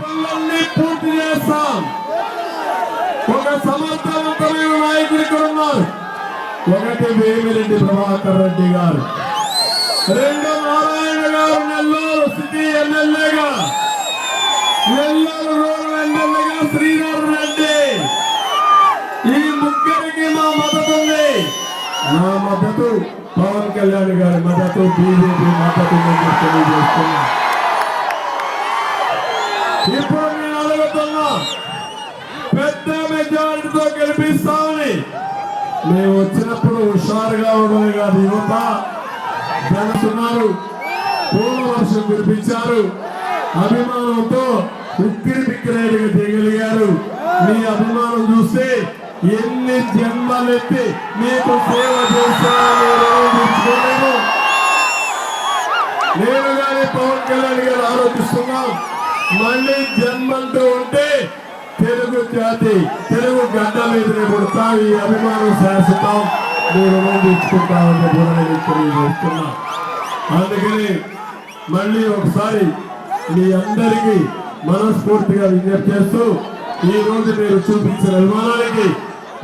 పనులన్నీ పూర్తి చేస్తాం. ఒక సమర్థవంతమైన నాయకుడు ఇక్కడ ఉన్నారు. ఒకటి వేమిరెడ్డి ప్రభాకర్ రెడ్డి గారు. రెండు నారాయణ గారు నెల్లూరు సిటీ ఎమ్మెల్యేగా. నెల్లూరు రూరల్ ఎమ్మెల్యేగా శ్రీధర్ రెడ్డి. ఈ ముగ్గురికి మా మద్దతు ఉంది. నా మద్దతు పవన్ కళ్యాణ్ గారి మద్దతు బీజేపీ మద్దతు తెలియజేస్తున్నాను. ఇప్పుడు నేను అడుగుతున్నా పెద్ద మెజారిటీతో గెలిపిస్తామని. మేము వచ్చినప్పుడు హుషారుగా ఉండదు కాదు యువత. జనసున్నారు పూల వర్షం కురిపించారు. అభిమానంతో ఉక్కిరి బిక్కిరేడిగా దిగలిగారు. మీ అభిమానం చూస్తే ఎన్ని జన్మలెత్తి మీకు సేవ చేస్తాను నేను కానీ పవన్ కళ్యాణ్ గారు ఆలోచిస్తున్నాం. మళ్ళీ జన్మంటూ ఉంటే తెలుగు జాతి తెలుగు గడ్డ మీద పుడతా ఈ అభిమానం శాశ్వతం. మీరు రుణం తీర్చుకుంటామని నేను తెలియజేస్తున్నా. అందుకని మళ్ళీ ఒకసారి మీ అందరికీ మనస్ఫూర్తిగా విజ్ఞప్తి చేస్తూ ఈ రోజు మీరు చూపించిన అభిమానానికి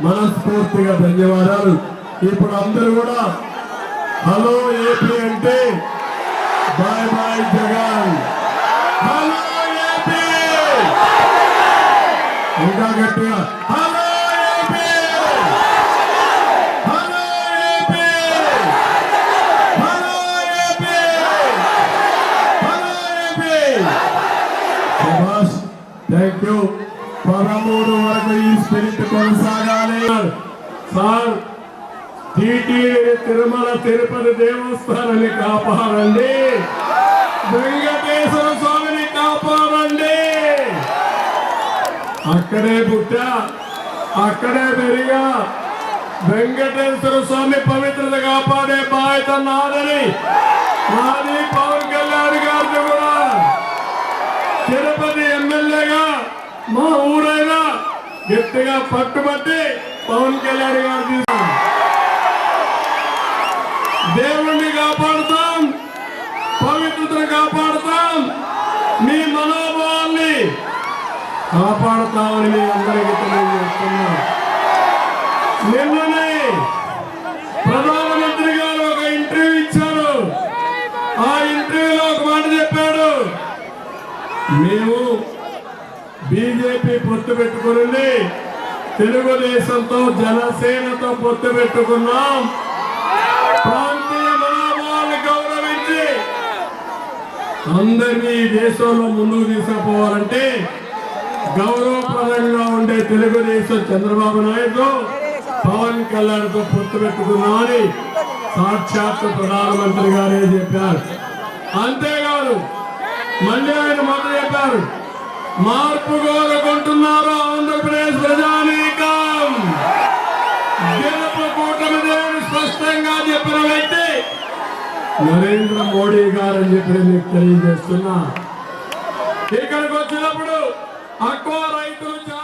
మనస్ఫూర్తిగా ధన్యవాదాలు. ఇప్పుడు అందరూ కూడా హలో ఏపీ అంటే బాయ్ బాయ్ జగన్. హలో! ఇంకా గట్టిగా. థ్యాంక్ యూ పదమూడు వరకు ఈ స్పిరిట్ కొనసాగాలి. సార్ టీటీడీ తిరుమల తిరుపతి దేవస్థానాన్ని కాపాడండి. అక్కడే పుట్టా అక్కడే పెరిగా. వెంకటేశ్వర స్వామి పవిత్రత కాపాడే బాధ్యత నాదని నాది పవన్ కళ్యాణ్ గారిని కూడా. తిరుపతి ఎమ్మెల్యేగా మా ఊరైనా గట్టిగా పట్టుబట్టి పవన్ కళ్యాణ్ గారు తీసుకు దేవుడు కాపాడుతామని మీ అందరికీ తెలియజేస్తున్నా. నిన్ననే ప్రధానమంత్రి గారు ఒక ఇంటర్వ్యూ ఇచ్చారు. ఆ ఇంటర్వ్యూలో ఒక మాట చెప్పాడు. మేము బీజేపీ పొత్తు పెట్టుకుని తెలుగుదేశంతో జనసేనతో పొత్తు పెట్టుకున్నాం. ప్రాంతీయ మనోభావాలను గౌరవించి అందరినీ దేశంలో ముందుకు తీసుకుపోవాలంటే గౌరవప్రదంగా ఉండే తెలుగుదేశం చంద్రబాబు నాయుడు పవన్ కళ్యాణ్తో పొత్తు పెట్టుకున్నామని సాక్షాత్ ప్రధానమంత్రి గారే చెప్పారు. అంతేకాదు మళ్ళీ ఆయన మాట చెప్పారు మార్పు కోరుకుంటున్నారు ఆంధ్రప్రదేశ్ ప్రజానీకం? గెలుపు కూటమిదే స్పష్టంగా చెప్పిన వ్యక్తి నరేంద్ర మోడీ గారు అని చెప్పి మీకు తెలియజేస్తున్నా. ఇక్కడికి వచ్చినప్పుడు అక్కువ రైతులు చాలా ఇబ్బందుల్లో